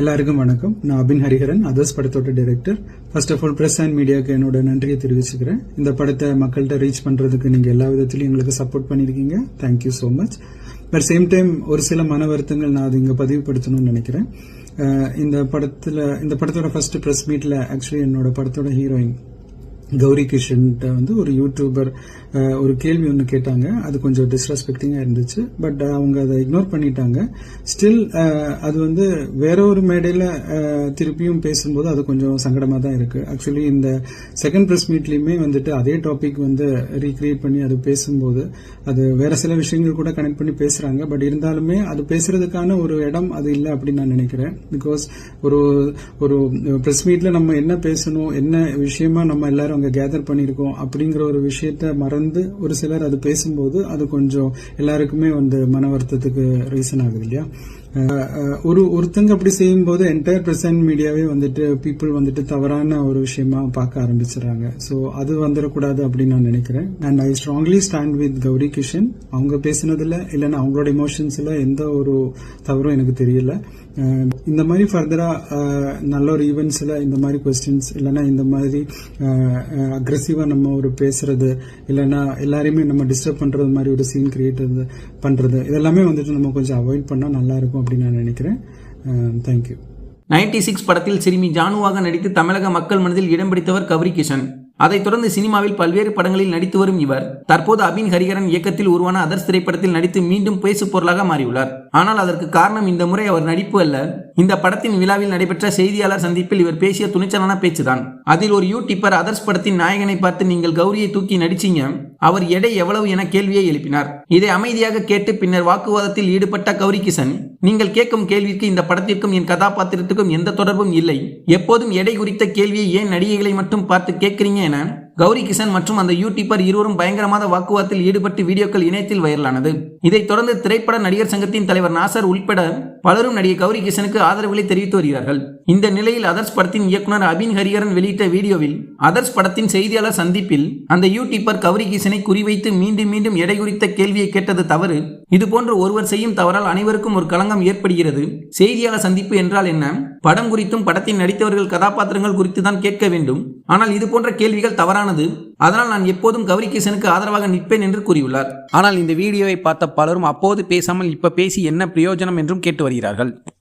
எல்லாருக்கும் வணக்கம். நான் அபின் ஹரிஹரன் அதர்ஸ் படத்தோட director first of all press and மீடியாவுக்கு என்னோட நன்றியை தெரிவிச்சுக்கிறேன். இந்த படத்தை மக்கள்கிட்ட ரீச் பண்றதுக்கு நீங்க எல்லா விதத்திலையும் எங்களுக்கு சப்போர்ட் பண்ணிருக்கீங்க thank you so much but same time ஒரு சில மன வருத்தங்கள் நான் அது இங்கே பதிவுபடுத்தணும்னு நினைக்கிறேன். இந்த படத்துல இந்த படத்தோட ஃபர்ஸ்ட் பிரஸ் மீட்ல ஆக்சுவலி என்னோட படத்தோட ஹீரோயின் கௌரி கிஷன்கிட்ட வந்து ஒரு யூடியூபர் ஒரு கேள்வி ஒன்று கேட்டாங்க. அது கொஞ்சம் டிஸ்ரெஸ்பெக்டிங்காக இருந்துச்சு. பட் அவங்க அதை இக்னோர் பண்ணிட்டாங்க. ஸ்டில் அது வந்து வேற ஒரு மேடையில் திருப்பியும் பேசும்போது அது கொஞ்சம் சங்கடமாக தான் இருக்குது ஆக்சுவலி இந்த செகண்ட் ப்ரெஸ் மீட்லேயுமே வந்துட்டு அதே டாபிக் வந்து ரீக்ரியேட் பண்ணி அது பேசும்போது அது வேற சில விஷயங்கள் கூட கனெக்ட் பண்ணி பேசுகிறாங்க பட் இருந்தாலுமே அது பேசுறதுக்கான ஒரு இடம் அது இல்லை அப்படின்னு நான் நினைக்கிறேன். பிகாஸ் ஒரு ஒரு ப்ரெஸ் மீட்டில் நம்ம என்ன பேசணும் என்ன விஷயமா நம்ம எல்லாரும் நாங்கள் கேதர் பண்ணியிருக்கோம் அப்படிங்கிற ஒரு விஷயத்த மறந்து ஒரு சிலர் அது பேசும்போது அது கொஞ்சம் எல்லாருக்குமே வந்து மன வருத்தத்துக்கு ரீசன் ஆகுது இல்லையா? ஒரு ஒருத்தங்க அப்படி செய்யும்போது என்டையர் பிரசன்ட் மீடியாவே வந்துட்டு பீப்புள் வந்துட்டு தவறான ஒரு விஷயமா பார்க்க ஆரம்பிச்சிடறாங்க. ஸோ அது வந்துடக்கூடாது அப்படின்னு நான் நினைக்கிறேன். And I strongly stand with Gouri Kishan. அவங்க பேசினதுல இல்லைன்னா அவங்களோட இமோஷன்ஸ்ல எந்த ஒரு தவறும் எனக்கு தெரியல. இந்த மாதிரி ஃபர்தரா நல்ல ஒரு ஈவெண்ட்ஸ்ல இந்த மாதிரி கொஸ்டின்ஸ் இல்லைன்னா இந்த மாதிரி அக்ரெசிவா நம்ம ஒரு பேசுறது இல்லைன்னா எல்லாரையுமே நம்ம டிஸ்டர்ப் பண்றது மாதிரி ஒரு சீன் கிரியேட் பண்றது இதெல்லாமே வந்துட்டு நம்ம கொஞ்சம் அவாய்ட் பண்ணா நல்லா இருக்கும் அப்படின்னு நான் நினைக்கிறேன். தேங்க்யூ நைன்டி சிக்ஸ் படத்தில் சிறுமி ஜானுவாக நடித்து தமிழக மக்கள் மனதில் இடம் பிடித்தவர் கௌரி கிஷன். அதைத் தொடர்ந்து சினிமாவில் பல்வேறு படங்களில் நடித்து வரும் இவர். தற்போது அபின் ஹரிஹரன் இயக்கத்தில் உருவான அதர்ஸ் திரைப்படத்தில் நடித்து மீண்டும் பேசு பொருளாக மாறியுள்ளார். ஆனால் அதற்கு காரணம் இந்த முறை அவர் நடிப்பு அல்ல. இந்த படத்தின் விழாவில் நடைபெற்ற செய்தியாளர் சந்திப்பில் இவர் பேசிய துணிச்சலான பேச்சுதான். அதில் ஒரு யூடியூபர் அதர்ஸ் படத்தின் நாயகனை பார்த்து நீங்கள் கௌரியை தூக்கி நடிச்சீங்க. அவர் எடை எவ்வளவு என கேள்வியை எழுப்பினார். இதை அமைதியாக கேட்டு பின்னர் வாக்குவாதத்தில் ஈடுபட்ட கௌரி கிஷன் நீங்கள் கேட்கும் கேள்விக்கு இந்த படத்திற்கும் என் கதாபாத்திரத்துக்கும் எந்த தொடர்பும் இல்லை. எப்போதும் எடை குறித்த கேள்வியை ஏன் நடிகைகளை மட்டும் பார்த்து கேட்கிறீங்க என கௌரி கிஷன் மற்றும் அந்த யூடியூபர் இருவரும் பயங்கரமான வாக்குவாதத்தில் ஈடுபட்டு வீடியோக்கள் இணையத்தில் வைரலானது. இதைத் தொடர்ந்து திரைப்பட நடிகர் சங்கத்தின் தலைவர் நாசர் உள்பட பலரும் நடிகை கௌரி கிஷனுக்கு ஆதரவுகளை தெரிவித்து வருகிறார்கள். இந்த நிலையில் அதர்ஸ் படத்தின் இயக்குனர் அபின் ஹரிஹரன் வெளியிட்ட வீடியோவில் அதர்ஸ் படத்தின் செய்தியாளர் சந்திப்பில் அந்த யூடியூபர் கௌரி கிஷனை குறிவைத்து மீண்டும் மீண்டும் எடை குறித்த கேள்வியை கேட்டது தவறு. இதுபோன்று ஒருவர் செய்யும் தவறால் அனைவருக்கும் ஒரு களங்கம் ஏற்படுகிறது. செய்தியாளர் சந்திப்பு என்றால் என்ன? படம் குறித்தும் படத்தில் நடித்தவர்கள் கதாபாத்திரங்கள் குறித்து தான் கேட்க வேண்டும். ஆனால் இது போன்ற கேள்விகள் தவறானது. அதனால் நான் எப்போதும் கௌரி கிஷனுக்கு ஆதரவாக நிற்பேன் என்று கூறியுள்ளார். ஆனால் இந்த வீடியோவை பார்த்த பலரும் அப்போது பேசாமல் இப்ப பேசி என்ன பிரயோஜனம் என்றும் கேட்டு வருகிறார்கள்.